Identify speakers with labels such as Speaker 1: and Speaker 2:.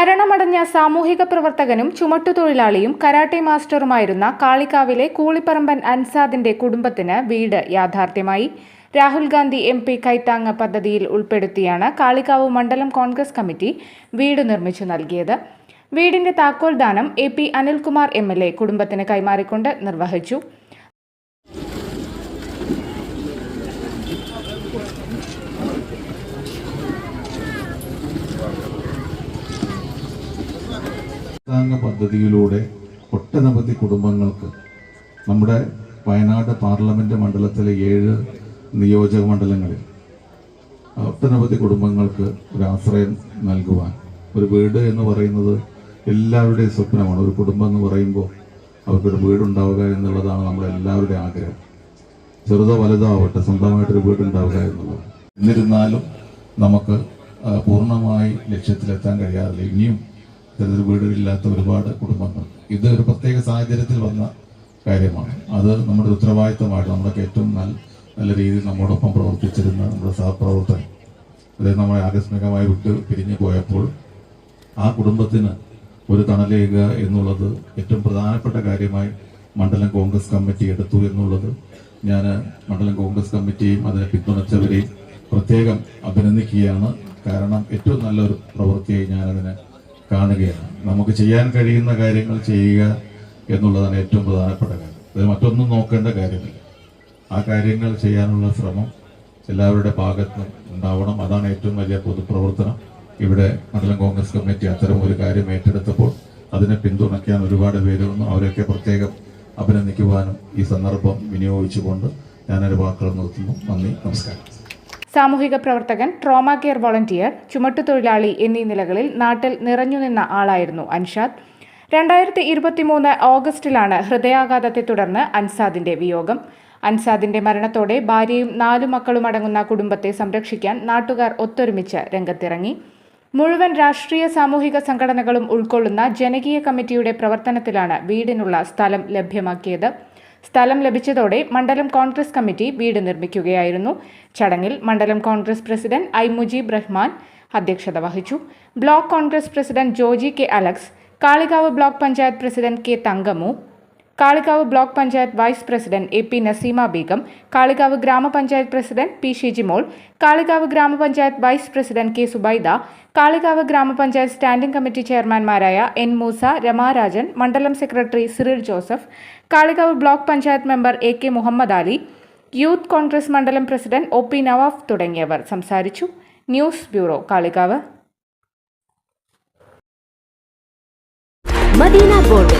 Speaker 1: മരണമടഞ്ഞ സാമൂഹിക പ്രവർത്തകനും ചുമട്ടുതൊഴിലാളിയും കരാട്ടെ മാസ്റ്ററുമായിരുന്ന കാളിക്കാവിലെ കൂളിപ്പറമ്പൻ അൻസാദിന്റെ കുടുംബത്തിന് വീട് യാഥാർത്ഥ്യമായി. രാഹുൽ ഗാന്ധി എം പി കൈത്താങ്ങ് പദ്ധതിയിൽ ഉൾപ്പെടുത്തിയാണ് കാളിക്കാവ് മണ്ഡലം കോൺഗ്രസ് കമ്മിറ്റി വീട് നിർമ്മിച്ചു നൽകിയത്. വീടിന്റെ താക്കോൽ ദാനം A P Anilkumar M L A കുടുംബത്തിന് കൈമാറിക്കൊണ്ട് നിർവഹിച്ചു.
Speaker 2: താങ്ങ പദ്ധതിയിലൂടെ ഒട്ടനവധി കുടുംബങ്ങൾക്ക് നമ്മുടെ വയനാട് പാർലമെന്റ് മണ്ഡലത്തിലെ ഏഴ് നിയോജക മണ്ഡലങ്ങളിൽ ഒട്ടനവധി കുടുംബങ്ങൾക്ക് ഒരു നൽകുവാൻ. ഒരു വീട് എന്ന് പറയുന്നത് എല്ലാവരുടെയും സ്വപ്നമാണ്. ഒരു കുടുംബം എന്ന് പറയുമ്പോൾ അവർക്കൊരു വീടുണ്ടാവുക എന്നുള്ളതാണ് നമ്മുടെ ആഗ്രഹം. ചെറുതോ വലുതോ ആവട്ടെ സ്വന്തമായിട്ടൊരു വീടുണ്ടാവുക എന്നുള്ളത്. എന്നിരുന്നാലും നമുക്ക് പൂർണമായി ലക്ഷ്യത്തിലെത്താൻ കഴിയാറില്ല. ഇനിയും ഇത്തരത്തിൽ വീടുകളില്ലാത്ത ഒരുപാട് കുടുംബങ്ങൾ. ഇത് ഒരു പ്രത്യേക സാഹചര്യത്തിൽ വന്ന കാര്യമാണ്. അത് നമ്മുടെ ഉത്തരവാദിത്തമായിട്ട് നമ്മുടെ ഏറ്റവും നല്ല നല്ല രീതിയിൽ നമ്മോടൊപ്പം പ്രവർത്തിച്ചിരുന്ന നമ്മുടെ സഹപ്രവർത്തകൻ അദ്ദേഹം നമ്മളെ ആകസ്മികമായി വിട്ട് പിരിഞ്ഞു പോയപ്പോൾ ആ കുടുംബത്തിന് ഒരു തണലേക എന്നുള്ളത് ഏറ്റവും പ്രധാനപ്പെട്ട കാര്യമായി മണ്ഡലം കോൺഗ്രസ് കമ്മിറ്റി എടുത്തു എന്നുള്ളത് ഞാൻ മണ്ഡലം കോൺഗ്രസ് കമ്മിറ്റിയും അതിനെ പിന്തുണച്ചവരെയും പ്രത്യേകം അഭിനന്ദിക്കുകയാണ്. കാരണം ഏറ്റവും നല്ലൊരു പ്രവൃത്തിയായി ഞാനതിനെ കാണുകയാണ്. നമുക്ക് ചെയ്യാൻ കഴിയുന്ന കാര്യങ്ങൾ ചെയ്യുക എന്നുള്ളതാണ് ഏറ്റവും പ്രധാനപ്പെട്ട കാര്യം. അത് മറ്റൊന്നും നോക്കേണ്ട കാര്യമില്ല. ആ കാര്യങ്ങൾ ചെയ്യാനുള്ള ശ്രമം എല്ലാവരുടെ ഭാഗത്തും ഉണ്ടാവണം. അതാണ് ഏറ്റവും വലിയ പൊതുപ്രവർത്തനം. ഇവിടെ മണ്ഡലം കോൺഗ്രസ് കമ്മിറ്റി അത്തരം ഒരു കാര്യം ഏറ്റെടുത്തപ്പോൾ അതിനെ പിന്തുണയ്ക്കാൻ ഒരുപാട് പേര് വന്നു. അവരെയൊക്കെ പ്രത്യേകം അഭിനന്ദിക്കുവാനും ഈ സന്ദർഭം വിനിയോഗിച്ചുകൊണ്ട് ഞാനൊരു വാക്കുകൾ നിർത്തുന്നു. നന്ദി. നമസ്കാരം.
Speaker 1: സാമൂഹിക പ്രവർത്തകൻ ട്രോമ കെയർ വോളണ്ടിയർ ചുമട്ടുതൊഴിലാളി എന്നീ നിലകളിൽ നാട്ടിൽ നിറഞ്ഞുനിന്ന ആളായിരുന്നു അൻഷാദ് രണ്ടായിരത്തി ഇരുപത്തിമൂന്ന് ഓഗസ്റ്റിലാണ് ഹൃദയാഘാതത്തെ തുടർന്ന് അൻസാദിന്റെ വിയോഗം. അൻസാദിന്റെ മരണത്തോടെ ഭാര്യയും നാലു മക്കളും അടങ്ങുന്ന കുടുംബത്തെ സംരക്ഷിക്കാൻ നാട്ടുകാർ ഒത്തൊരുമിച്ച് രംഗത്തിറങ്ങി. മുഴുവൻ രാഷ്ട്രീയ സാമൂഹിക സംഘടനകളും ഉൾക്കൊള്ളുന്ന ജനകീയ കമ്മിറ്റിയുടെ പ്രവർത്തനത്തിലാണ് വീടിനുള്ള സ്ഥലം ലഭ്യമാക്കിയത്. സ്ഥലം ലഭിച്ചതോടെ മണ്ഡലം കോൺഗ്രസ് കമ്മിറ്റി വീട് നിർമ്മിക്കുകയായിരുന്നു. ചടങ്ങിൽ മണ്ഡലം കോൺഗ്രസ് പ്രസിഡന്റ് ഐ മുജീബ് റഹ്മാൻ അധ്യക്ഷത വഹിച്ചു. Block Congress president Joji K Alex Kalikavu block panchayat president K Thankamu Kalikavu block panchayat vice president A P Naseema Beegum Kalikavu gram panchayat president P Shijimol Kalikavu gram panchayat vice president K Subaida Kalikavu gram panchayat standing committee ചെയർമാൻമാരായ N Moosa Ramarajan മണ്ഡലം secretary Cyril Joseph Kalikavu block panchayat member A K Muhammad Ali youth Congress മണ്ഡലം president O P Nawaf തുടങ്ങിയവർ സംസാരിച്ചു. News bureau Kalikavu.
Speaker 3: Madina borders